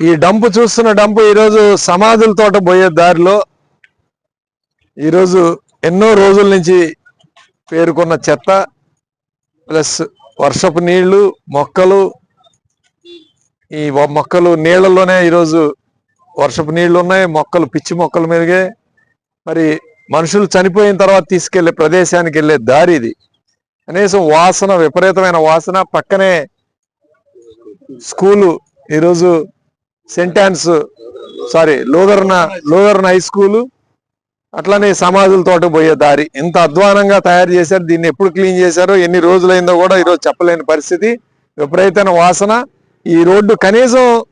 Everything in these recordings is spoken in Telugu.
ఈ డంపు చూస్తున్న డంపు ఈరోజు సమాధుల తోట పోయే దారిలో ఈరోజు ఎన్నో రోజుల నుంచి పేరుకున్న చెత్త ప్లస్ వర్షపు నీళ్ళు మొక్కలు ఈ మొక్కలు నీళ్ళలోనే ఈరోజు వర్షపు నీళ్ళు ఉన్నాయి మొక్కలు పిచ్చి మొక్కలు మెరిగే మరి మనుషులు చనిపోయిన తర్వాత తీసుకెళ్ళే ప్రదేశానికి వెళ్ళే దారి ఇది. కనీసం వాసన విపరీతమైన వాసన పక్కనే స్కూలు ఈరోజు సెంటాన్స్ సారీ లోదర్న లోదర్న హై స్కూలు అట్లానే సమాధుల తోట పోయే దారి. ఎంత అధ్వానంగా తయారు చేశారు దీన్ని ఎప్పుడు క్లీన్ చేశారో ఎన్ని రోజులైందో కూడా ఈరోజు చెప్పలేని పరిస్థితి. విపరీతమైన వాసన. ఈ రోడ్డు కనీసం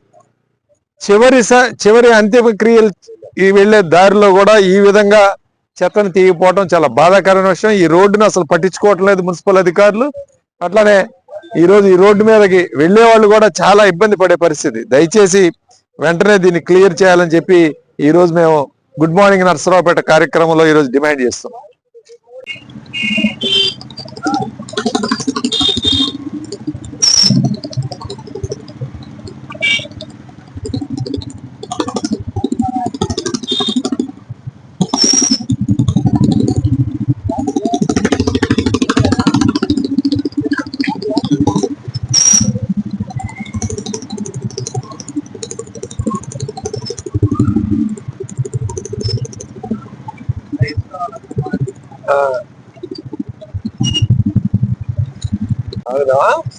చివరి స- చివరి అంత్యక్రియలు ఈ వెళ్ళే దారిలో కూడా ఈ విధంగా చెత్తను తీగిపోవడం చాలా బాధాకరమైన విషయం. ఈ రోడ్డును అసలు పట్టించుకోవటం లేదు మున్సిపల్ అధికారులు. అట్లానే ఈరోజు ఈ రోడ్డు మీదకి వెళ్ళే వాళ్ళు కూడా చాలా ఇబ్బంది పడే పరిస్థితి. దయచేసి వెంటనే దీన్ని క్లియర్ చేయాలని చెప్పి ఈ రోజు మేము గుడ్ మార్నింగ్ నర్సరావుపేట కార్యక్రమంలో ఈ రోజు డిమాండ్ చేస్తాం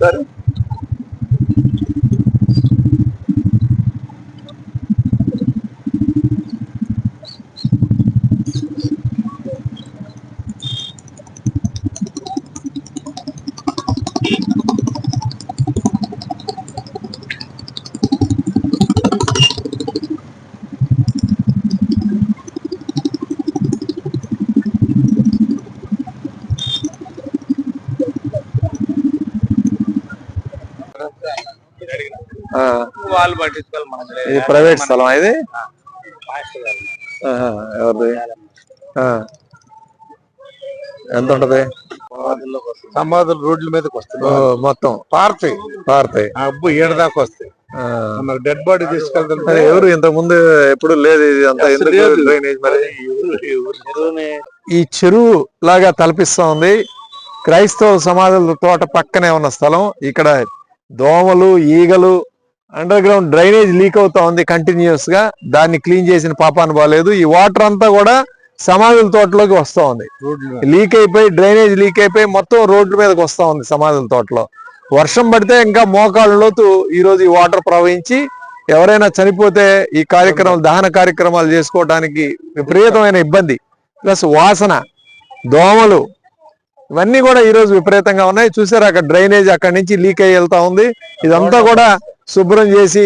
సరే వాళ్ళు పట్టించుకోవాలి మనం ఇది ప్రైవేట్ స్థలం ఇది? ఎవరిది? ఆ. ఎంత ఉంటది? సమాధులు రోడ్ల మీదకి వస్తాయి. మొత్తం. పారుతాయి పారుతాయి అబ్బు ఏడు దాకా వస్తాయి. మనకు డెడ్ బాడీ తీసుకెళ్తుంటే మరి ఎవరు? ఇంత ముందు ఎప్పుడు లేదు ఇది అంతా. డ్రైనేజ్ మరి? ఈ చెరువు లాగా తలపిస్తా ఉంది. క్రైస్తవ సమాధుల తోట పక్కనే ఉన్న స్థలం. ఇక్కడ దోమలు ఈగలు అండర్ గ్రౌండ్ డ్రైనేజ్ లీక్ అవుతా ఉంది కంటిన్యూస్గా. దాన్ని క్లీన్ చేసిన పాపాను బాగాలేదు ఈ వాటర్ అంతా కూడా సమాధుల తోటలోకి వస్తా ఉంది. రోడ్ల. లీక్ అయిపోయి డ్రైనేజ్ లీక్ అయిపోయి మొత్తం రోడ్డు మీదకి వస్తా ఉంది సమాధుల తోటలో. వర్షం పడితే ఇంకా మోకాళ్ళ లోతు ఈ రోజు ఈ వాటర్ ప్రవహించి ఎవరైనా చనిపోతే ఈ కార్యక్రమాలు దహన కార్యక్రమాలు చేసుకోవడానికి విపరీతమైన ఇబ్బంది ప్లస్ వాసన దోమలు ఇవన్నీ కూడా ఈ రోజు విపరీతంగా ఉన్నాయి. చూసారు అక్కడ డ్రైనేజ్ అక్కడి నుంచి లీక్ అయ్యి వెళ్తా ఉంది. ఇదంతా కూడా శుభ్రం చేసి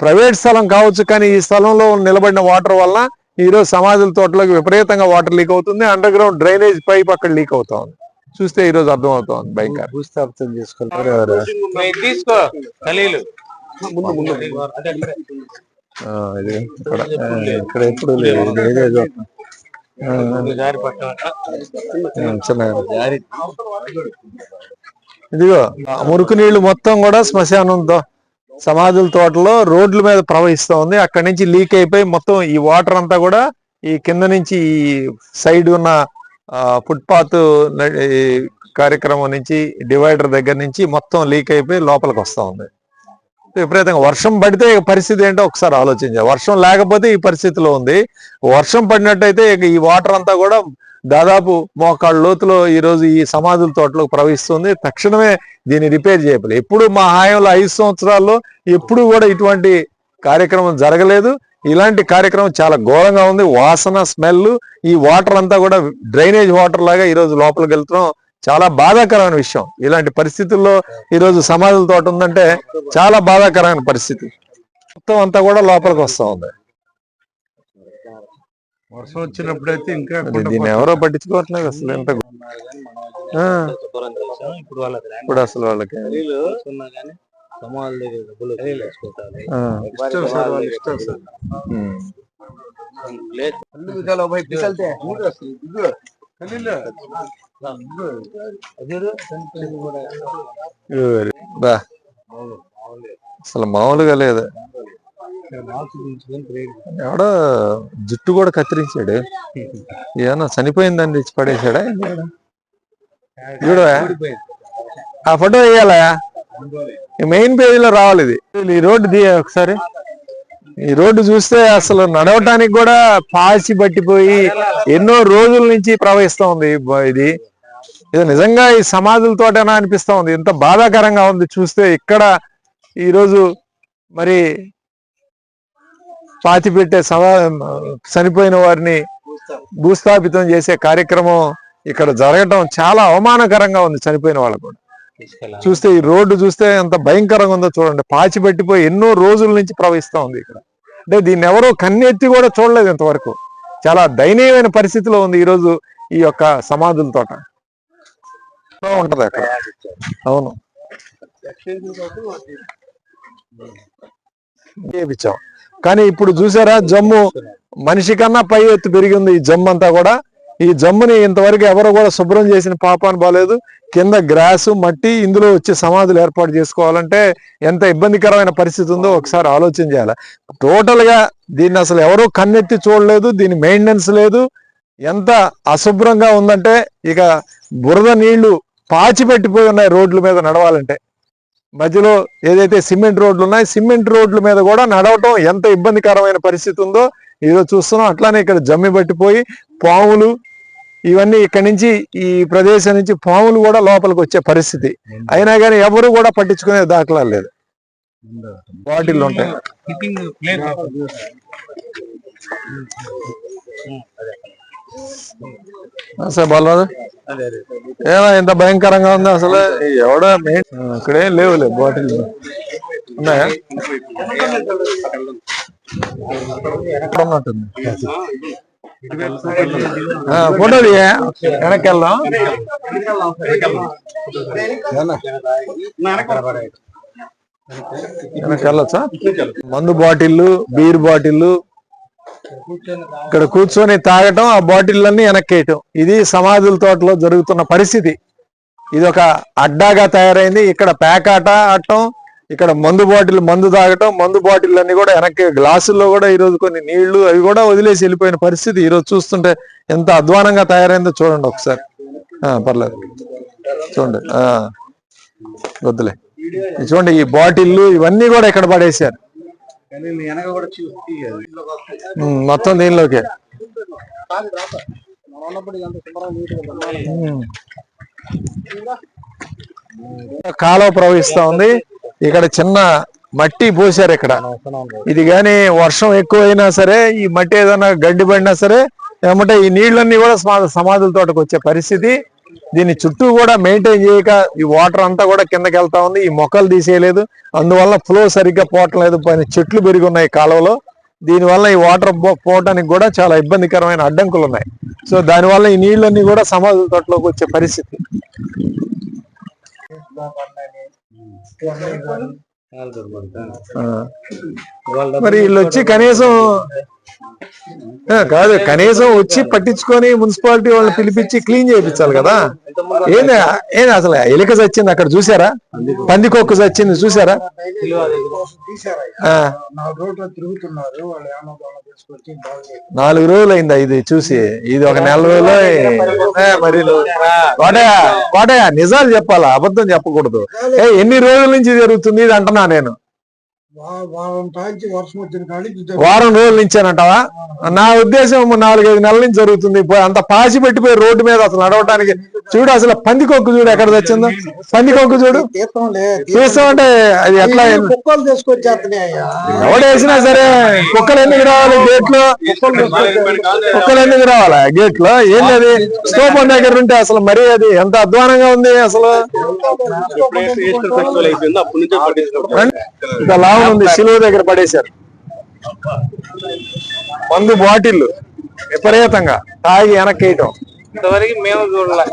ప్రైవేట్ స్థలం కావచ్చు కానీ ఈ స్థలంలో నిలబడిన వాటర్ వల్ల ఈ రోజు సమాధుల తోటలోకి విపరీతంగా వాటర్ లీక్ అవుతుంది. అండర్ గ్రౌండ్ డ్రైనేజ్ పైప్ అక్కడ లీక్ అవుతా ఉంది చూస్తే ఈ రోజు భయంకర భూస్థాపితం చేసుకుంటారు ఎవరు? తీసుకో ఇది ఇక్కడ ఎప్పుడు లేదు. ఇదిగో మురికి నీళ్ళు మొత్తం కూడా శ్మశానంతో సమాధుల తోటలో రోడ్ల మీద ప్రవహిస్తూ ఉంది అక్కడి నుంచి లీక్ అయిపోయి మొత్తం ఈ వాటర్ అంతా కూడా ఈ కింద నుంచి ఈ సైడ్ ఉన్న ఫుట్పాత్ కార్యక్రమం నుంచి డివైడర్ దగ్గర నుంచి మొత్తం లీక్ అయిపోయి లోపలికి వస్తూ ఉంది. విపరీతంగా వర్షం పడితే పరిస్థితి ఏంటో ఒకసారి ఆలోచించాలి వర్షం లేకపోతే ఈ పరిస్థితిలో ఉంది. వర్షం పడినట్టయితే ఈ వాటర్ అంతా కూడా దాదాపు మోకాళ్ళ లోతులో ఈరోజు ఈ సమాధుల తోటలోకి ప్రవహిస్తుంది. తక్షణమే దీన్ని రిపేర్ చేయలేదు ఎప్పుడు మా హాయంలో ఐదు సంవత్సరాల్లో ఎప్పుడు కూడా ఇటువంటి కార్యక్రమం జరగలేదు. ఇలాంటి కార్యక్రమం చాలా ఘోరంగా ఉంది. వాసన స్మెల్ ఈ వాటర్ అంతా కూడా డ్రైనేజ్ వాటర్ లాగా ఈ రోజు లోపలికి వెళ్తున్నాం. చాలా బాధాకరమైన విషయం. ఇలాంటి పరిస్థితుల్లో ఈరోజు సమాధుల తోట ఉందంటే చాలా బాధాకరమైన పరిస్థితి. మొత్తం అంతా కూడా లోపలికి వస్తూ ఉంది. వర్షం వచ్చినప్పుడైతే ఇంకా దీన్ని ఎవరో పట్టించుకోవట్లేదు అసలు ఎంత ఇప్పుడు వాళ్ళకి ల్యాండ్ ఇప్పుడు అసలు వాళ్ళకి అసలు మామూలుగా లేదు. ఎవడో జుట్టు కూడా కత్తిరించాడు. ఏమన్నా చనిపోయిందని తెచ్చి పడేశాడా? చూడవా? ఆ ఫోటో వేయాలా? మెయిన్ పేజీలో రావాలి ఇది. ఈ రోడ్డు ది ఒకసారి. ఈ రోడ్డు చూస్తే అసలు నడవటానికి కూడా పాచి పట్టిపోయి ఎన్నో రోజుల నుంచి ప్రవహిస్తూ ఉంది ఇది. ఇది నిజంగా ఈ సమాధులతోటేనా అనిపిస్తూ ఉంది. ఎంత బాధాకరంగా ఉంది. చూస్తే ఇక్కడ ఈ రోజు మరి పాతి పెట్టే సమా చనిపోయిన వారిని భూస్థాపితం చేసే కార్యక్రమం ఇక్కడ జరగటం చాలా అవమానకరంగా ఉంది చనిపోయిన వాళ్ళకు కూడా. చూస్తే ఈ రోడ్డు చూస్తే ఎంత భయంకరంగా ఉందో చూడండి. పాచి పెట్టిపోయి ఎన్నో రోజుల నుంచి ప్రవహిస్తా ఉంది ఇక్కడ. అంటే దీన్ని ఎవరో కన్నెత్తి కూడా చూడలేదు ఇంతవరకు. చాలా దయనీయమైన పరిస్థితిలో ఉంది ఈ రోజు ఈ యొక్క సమాధుల తోట. ఉంటది అక్కడ. అవును. చేయించాం కానీ ఇప్పుడు చూసారా జమ్ము మనిషి కన్నా పై ఎత్తు పెరిగింది ఈ జమ్ము అంతా కూడా. ఈ జమ్ముని ఇంతవరకు ఎవరు కూడా శుభ్రం చేసిన పాపాన్ని బాలేదు. కింద గ్రాసు మట్టి ఇందులో వచ్చే సమాధులు ఏర్పాటు చేసుకోవాలంటే ఎంత ఇబ్బందికరమైన పరిస్థితి ఉందో ఒకసారి ఆలోచన చేయాలి. టోటల్గా దీన్ని అసలు ఎవరూ కన్నెత్తి చూడలేదు దీని మెయింటెనెన్స్ లేదు. ఎంత అశుభ్రంగా ఉందంటే ఇక బురద నీళ్ళు పాచి పెట్టిపోయి ఉన్నాయి రోడ్ల మీద నడవాలంటే. మధ్యలో ఏదైతే సిమెంట్ రోడ్లు ఉన్నాయి సిమెంట్ రోడ్ల మీద కూడా నడవటం ఎంత ఇబ్బందికరమైన పరిస్థితి ఉందో ఈరోజు చూస్తున్నాం. అట్లానే ఇక్కడ జమ్మి పట్టిపోయి పాములు ఇవన్నీ ఇక్కడ నుంచి ఈ ప్రదేశం నుంచి పాములు కూడా లోపలికి వచ్చే పరిస్థితి. అయినా కానీ ఎవరు కూడా పట్టించుకునే దాఖలాలు లేదు. బాటిల్ ఉంటాయి. సార్ బాలరాజు ఏమో ఇంత భయంకరంగా ఉంది అసలు? ఎవడో మెయిన్ ఇక్కడేం లేవులే బాటిల్. ఉన్నాయా? ఎక్కడ ఉన్నట్టుంది ఫోటో దిగా వెనక్కి వెళ్దాం వెనక్కి వెళ్ళొచ్చా మందు బాటిల్లు బీర్ బాటిల్లు ఇక్కడ కూర్చొని తాగటం ఆ బాటిళ్ళన్నీ వెనక్కేయటం. ఇది సమాధుల తోటలో జరుగుతున్న పరిస్థితి. ఇది ఒక అడ్డాగా తయారైంది. ఇక్కడ పేకాట ఆడటం ఇక్కడ మందు బాటిల్ మందు తాగటం మందు బాటిల్ అన్ని కూడా వెనక్కి గ్లాసుల్లో కూడా ఈ రోజు కొన్ని నీళ్ళు అవి కూడా వదిలేసి వెళ్ళిపోయిన పరిస్థితి. ఈరోజు చూస్తుంటే ఎంత అధ్వానంగా తయారైందో చూడండి ఒకసారి. పర్లేదు. చూడండి. ఆ వద్దులే. చూడండి ఈ బాటిల్లు ఇవన్నీ కూడా ఇక్కడ పడేశారు? మొత్తం దీనిలోకే. కాలువ ప్రవహిస్తా ఉంది. ఇక్కడ చిన్న మట్టి పోసారు ఇక్కడ. ఇది గాని వర్షం ఎక్కువైనా సరే ఈ మట్టి ఏదైనా గడ్డి పడినా సరే ఏమంటే ఈ నీళ్ళన్నీ కూడా సమా- సమాధుల తోటకు వచ్చే పరిస్థితి. దీని చుట్టూ కూడా మెయింటైన్ చేయక ఈ వాటర్ అంతా కూడా కిందకి వెళ్తా ఉంది. ఈ మొక్కలు తీసేయలేదు. అందువల్ల ఫ్లో సరిగ్గా పోవటం లేదు. పైన చెట్లు పెరిగి ఉన్నాయి కాలువలో. దీనివల్ల ఈ వాటర్ పోవడానికి కూడా చాలా ఇబ్బందికరమైన అడ్డంకులు ఉన్నాయి. సో దానివల్ల ఈ నీళ్ళన్నీ కూడా సమాధుల తోటలోకి వచ్చే పరిస్థితి. మరి వీళ్ళు వచ్చి కనీసం కాదు కనీసం వచ్చి పట్టించుకొని మున్సిపాలిటీ వాళ్ళని పిలిపించి క్లీన్ చేయించాలి కదా. ఏంది ఏంది అసలు ఎలిక చచ్చింది అక్కడ చూసారా పందికొక్కు చచ్చింది చూసారా నాలుగు రోజులు అయిందా ఇది చూసి? ఇది ఒక నెల రోజులు మరి కోటయ్య కోటయ్య నిజాలు చెప్పాలా? అబద్ధం చెప్పకూడదు. ఏ ఎన్ని రోజుల నుంచి జరుగుతుంది? ఇది అంటున్నా నేను. వారం రోజుల నుంచేనంటావా? నా ఉద్దేశం నాలుగైదు నెలల నుంచి జరుగుతుంది. అంత పాసి పెట్టిపోయి రోడ్డు మీద అసలు నడవటానికి చూడు అసలు పందికొక్కు చూడు ఎక్కడ తెచ్చిందో. పందికొక్కు చూడు. తీర్థంలే తీస్తామంటే అది ఎట్లా కుక్కలు ఎవడేసినా సరే కుక్కలు ఎందుకు రావాలి గేట్లో కుక్కలు ఎందుకు రావాలా గేట్లో ఏంది అది స్తూపం దగ్గర ఉంటే అసలు మరీ అది ఎంత అధ్వానంగా ఉంది అసలు. ఉంది సిలువ దగ్గర పడేశారు. మందు బాటిల్ విపరీతంగా తాగి వెనక్కేయటం. ఇంతవరకు మేము చూడలే.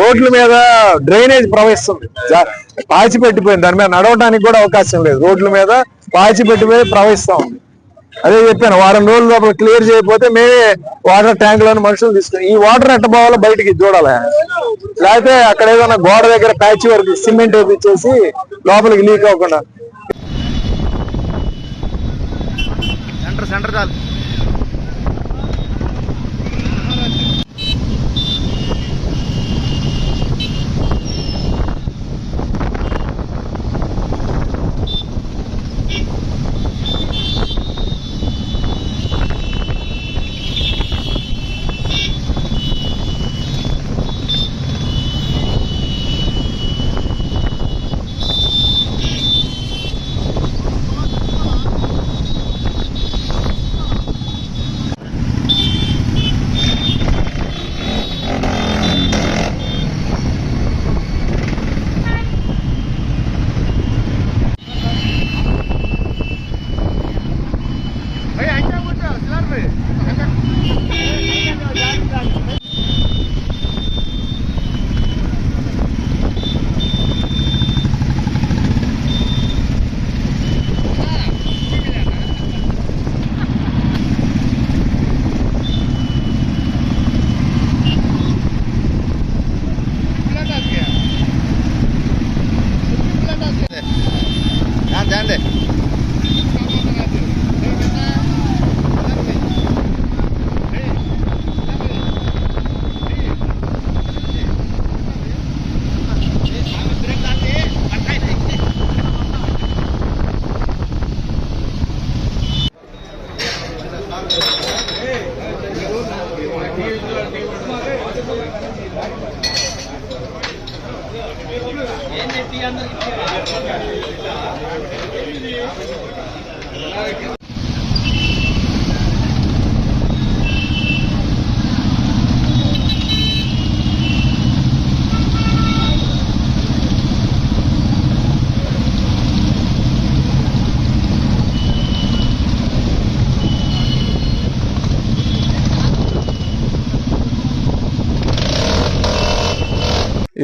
రోడ్ల మీద డ్రైనేజ్ ప్రవహిస్తుంది. పాచి పెట్టిపోయింది దాని మీద నడవడానికి కూడా అవకాశం లేదు. రోడ్ల మీద పాచి పెట్టిపోయి ప్రవహిస్తా ఉంది. అదే చెప్పాను వారం రోజుల లోపల క్లియర్ చేయకపోతే మేమే వాటర్ ట్యాంక్లోని మనుషులు తీసుకుని ఈ వాటర్ ఎట్ట పోవాలో బయటికి చూడాలి. లేకపోతే అక్కడ ఏదైనా గోడ దగ్గర ప్యాచ్ వరకు సిమెంట్ వేపించేసి లోపలికి లీక్ అవ్వకుండా సెంటర్ సెంటర్ చాలు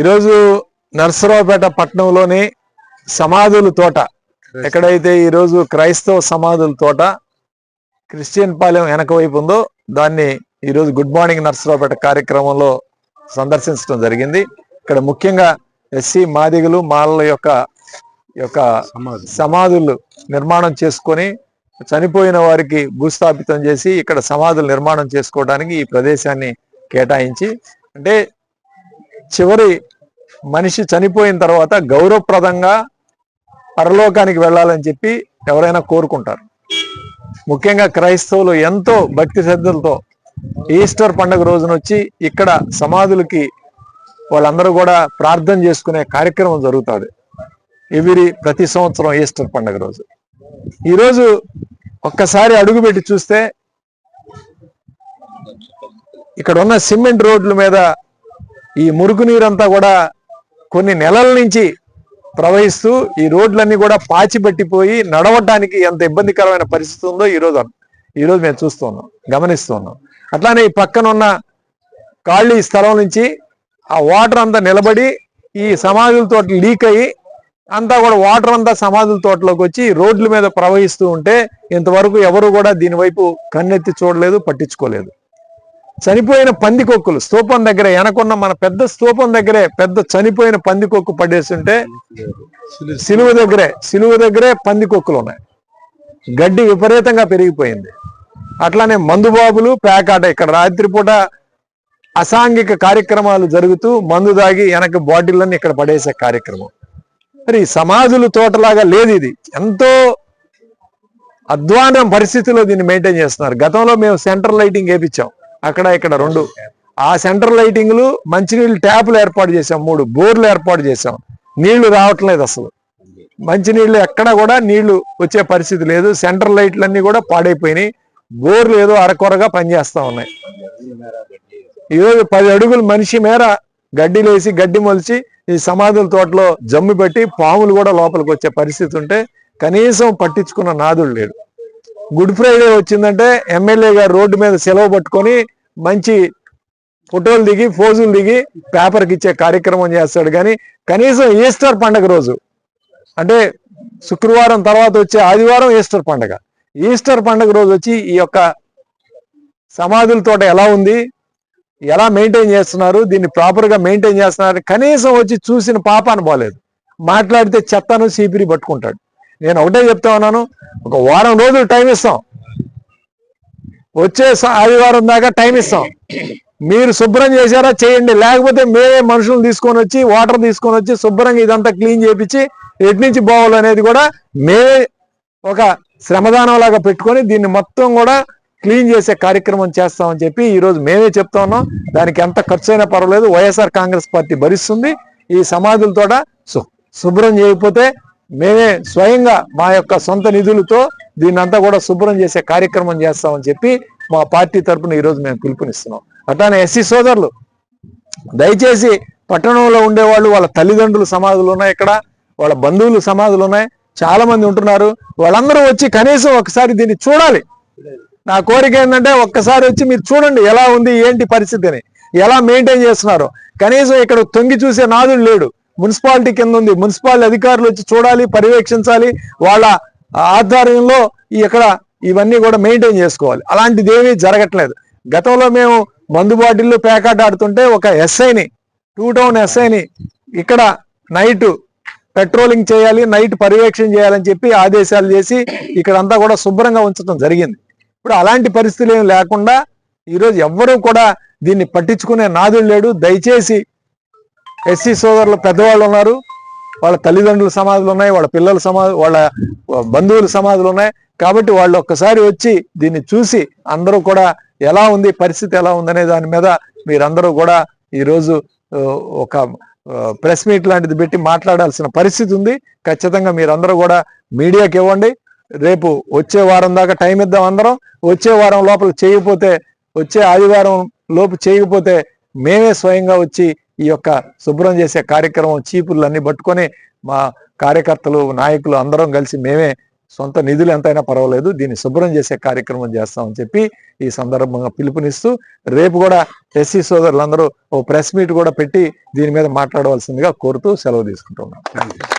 ఈరోజు నర్సరావుపేట పట్టణంలోని సమాధుల తోట ఎక్కడైతే ఈరోజు క్రైస్తవ సమాధుల తోట క్రిస్టియన్ పాలెం వెనక వైపు ఉందో దాన్ని ఈరోజు గుడ్ మార్నింగ్ నర్సరావుపేట కార్యక్రమంలో సందర్శించడం జరిగింది. ఇక్కడ ముఖ్యంగా ఎస్సీ మాదిగలు మాలల యొక్క యొక్క సమాధులు నిర్మాణం చేసుకొని చనిపోయిన వారికి భూస్థాపితం చేసి ఇక్కడ సమాధులు నిర్మాణం చేసుకోవడానికి ఈ ప్రదేశాన్ని కేటాయించి అంటే చివరి మనిషి చనిపోయిన తర్వాత గౌరవప్రదంగా పరలోకానికి వెళ్ళాలని చెప్పి ఎవరైనా కోరుకుంటారు. ముఖ్యంగా క్రైస్తవులు ఎంతో భక్తి శ్రద్ధలతో ఈస్టర్ పండుగ రోజున వచ్చి ఇక్కడ సమాధులకి వాళ్ళందరూ కూడా ప్రార్థన చేసుకునే కార్యక్రమం జరుగుతుంది. ఎవ్రీ ప్రతి సంవత్సరం ఈస్టర్ పండుగ రోజు. ఈరోజు ఒక్కసారి అడుగుపెట్టి చూస్తే ఇక్కడ ఉన్న సిమెంట్ రోడ్ల మీద ఈ మురుగు నీరంతా కూడా కొన్ని నెలల నుంచి ప్రవహిస్తూ ఈ రోడ్లన్నీ కూడా పాచిపెట్టిపోయి నడవటానికి ఎంత ఇబ్బందికరమైన పరిస్థితి ఉందో ఈ రోజు ఈ రోజు మేము చూస్తున్నాం గమనిస్తున్నాం. అట్లానే ఈ పక్కన ఉన్న ఖాళీ స్థలం నుంచి ఆ వాటర్ అంతా నిలబడి ఈ సమాధుల తోట లీక్ అయ్యి అంతా కూడా వాటర్ అంతా సమాధుల తోటలోకి వచ్చి రోడ్ల మీద ప్రవహిస్తూ ఉంటే ఇంతవరకు ఎవరు కూడా దీనివైపు కన్నెత్తి చూడలేదు పట్టించుకోలేదు. చనిపోయిన పందికొక్కులు. స్తూపం దగ్గర వెనకున్న మన పెద్ద స్తూపం దగ్గరే పెద్ద చనిపోయిన పందికొక్కు పడేస్తుంటే సిలువ దగ్గరే సిలువ దగ్గరే పందికొక్కులు ఉన్నాయి. గడ్డి విపరీతంగా పెరిగిపోయింది. అట్లానే మందుబాబులు పేకాట ఇక్కడ రాత్రిపూట అసాంఘిక కార్యక్రమాలు జరుగుతూ మందు దాగి వెనక బాటిళ్ళని ఇక్కడ పడేసే కార్యక్రమం. మరి ఈ తోటలాగా లేదు ఇది. ఎంతో అధ్వానం పరిస్థితిలో దీన్ని మెయింటైన్ చేస్తున్నారు. గతంలో మేము సెంట్రల్ లైటింగ్ వేపించాం. అక్కడ ఇక్కడ రెండు. ఆ సెంటర్ లైటింగ్లు మంచినీళ్ళు ట్యాపులు ఏర్పాటు చేసాం మూడు బోర్లు ఏర్పాటు చేసాం నీళ్ళు రావట్లేదు అసలు. మంచినీళ్ళు ఎక్కడా కూడా నీళ్ళు వచ్చే పరిస్థితి లేదు. సెంట్రల్ లైట్లన్నీ కూడా పాడైపోయినాయి. బోర్లు ఏదో అరకొరగా పనిచేస్తా ఉన్నాయి. ఈరోజు పది అడుగులు మనిషి మేర గడ్డి లేసి గడ్డి మొలిచి ఈ సమాధుల తోటలో జమ్ము పెట్టి పాములు కూడా లోపలికి వచ్చే పరిస్థితి ఉంటే కనీసం పట్టించుకున్న నాదుడు లేడు. గుడ్ ఫ్రైడే వచ్చిందంటే ఎమ్మెల్యే గారు రోడ్డు మీద సెలవు పట్టుకొని మంచి ఫోటోలు దిగి ఫోజులు దిగి పేపర్కి ఇచ్చే కార్యక్రమం చేస్తాడు. కానీ కనీసం ఈస్టర్ పండగ రోజు అంటే శుక్రవారం తర్వాత వచ్చే ఆదివారం ఈస్టర్ పండగ. ఈస్టర్ పండగ రోజు వచ్చి ఈ యొక్క సమాధుల తోట ఎలా ఉంది? ఎలా మెయింటైన్ చేస్తున్నారు? దీన్ని ప్రాపర్గా మెయింటైన్ చేస్తున్నారు? కనీసం వచ్చి చూసిన పాపాను పోలేదు. మాట్లాడితే చెత్తను సీపిరి పట్టుకుంటాడు. నేను ఒకటే చెప్తా ఉన్నాను. ఒక వారం రోజులు టైం ఇస్తాం. వచ్చే ఆదివారం దాకా టైం ఇస్తాం. మీరు శుభ్రం చేశారా చేయండి. లేకపోతే మేమే మనుషులు తీసుకొని వచ్చి వాటర్ తీసుకొని వచ్చి శుభ్రంగా ఇదంతా క్లీన్ చేపించి ఎట్నుంచి బావులు అనేది కూడా మేమే ఒక శ్రమదానం లాగా పెట్టుకొని దీన్ని మొత్తం కూడా క్లీన్ చేసే కార్యక్రమం చేస్తామని చెప్పి ఈరోజు మేమే చెప్తా ఉన్నాం. దానికి ఎంత ఖర్చు అయినా పర్వాలేదు. వైఎస్ఆర్ కాంగ్రెస్ పార్టీ భరిస్తుంది. ఈ సమాధులతో శుభ్రం చేయకపోతే మేమే స్వయంగా మా యొక్క సొంత నిధులతో దీన్నంతా కూడా శుభ్రం చేసే కార్యక్రమం చేస్తామని చెప్పి మా పార్టీ తరపున ఈరోజు మేము పిలుపునిస్తున్నాం. అట్లానే ఎస్సీ సోదరులు దయచేసి పట్టణంలో ఉండేవాళ్ళు వాళ్ళ తల్లిదండ్రులు సమాధులు ఉన్నాయి ఇక్కడ వాళ్ళ బంధువులు సమాధులు ఉన్నాయి చాలా మంది ఉంటున్నారు. వాళ్ళందరూ వచ్చి కనీసం ఒకసారి దీన్ని చూడాలి. నా కోరిక ఏంటంటే ఒక్కసారి వచ్చి మీరు చూడండి ఎలా ఉంది ఏంటి పరిస్థితి అని ఎలా మెయింటైన్ చేస్తున్నారు. కనీసం ఇక్కడ తొంగి చూసే నాదుడు లేడు. మున్సిపాలిటీ కింద ఉంది మున్సిపాలిటీ అధికారులు వచ్చి చూడాలి పర్యవేక్షించాలి. వాళ్ళ ఆధ్వర్యంలో ఇక్కడ ఇవన్నీ కూడా మెయింటైన్ చేసుకోవాలి. అలాంటిది ఏమీ జరగట్లేదు. గతంలో మేము మందు బాటిల్లు పేకాట ఆడుతుంటే ఒక ఎస్ఐని టూ టౌన్ ఎస్ఐని ఇక్కడ నైట్ పెట్రోలింగ్ చేయాలి నైట్ పర్యవేక్షణ చేయాలని చెప్పి ఆదేశాలు చేసి ఇక్కడంతా కూడా శుభ్రంగా ఉంచడం జరిగింది. ఇప్పుడు అలాంటి పరిస్థితులు ఏం లేకుండా ఈరోజు ఎవ్వరూ కూడా దీన్ని పట్టించుకునే నాదుడు లేడు. దయచేసి ఎస్సీ సోదరులు పెద్దవాళ్ళు ఉన్నారు. వాళ్ళ తల్లిదండ్రుల సమాధులు ఉన్నాయి వాళ్ళ పిల్లల సమాధి వాళ్ళ బంధువుల సమాధులు ఉన్నాయి. కాబట్టి వాళ్ళు ఒక్కసారి వచ్చి దీన్ని చూసి అందరూ కూడా ఎలా ఉంది పరిస్థితి ఎలా ఉందనే దాని మీద మీరందరూ కూడా ఈరోజు ఒక ప్రెస్ మీట్ లాంటిది పెట్టి మాట్లాడాల్సిన పరిస్థితి ఉంది. ఖచ్చితంగా మీరందరూ కూడా మీడియాకి ఇవ్వండి. రేపు వచ్చే వారం దాకా టైం ఇద్దాం అందరం. వచ్చే వారం లోపల చేయకపోతే వచ్చే ఆదివారం లోపు చేయకపోతే మేమే స్వయంగా వచ్చి ఈ యొక్క శుభ్రం చేసే కార్యక్రమం చీపుర్లు పట్టుకొని మా కార్యకర్తలు నాయకులు అందరం కలిసి మేమే సొంత నిధులు ఎంతైనా పర్వాలేదు దీన్ని శుభ్రం చేసే కార్యక్రమం చేస్తామని చెప్పి ఈ సందర్భంగా పిలుపునిస్తూ రేపు కూడా ఎస్సీ సోదరులందరూ ఓ ప్రెస్ మీట్ కూడా పెట్టి దీని మీద మాట్లాడవలసిందిగా కోరుతూ సెలవు తీసుకుంటున్నాం.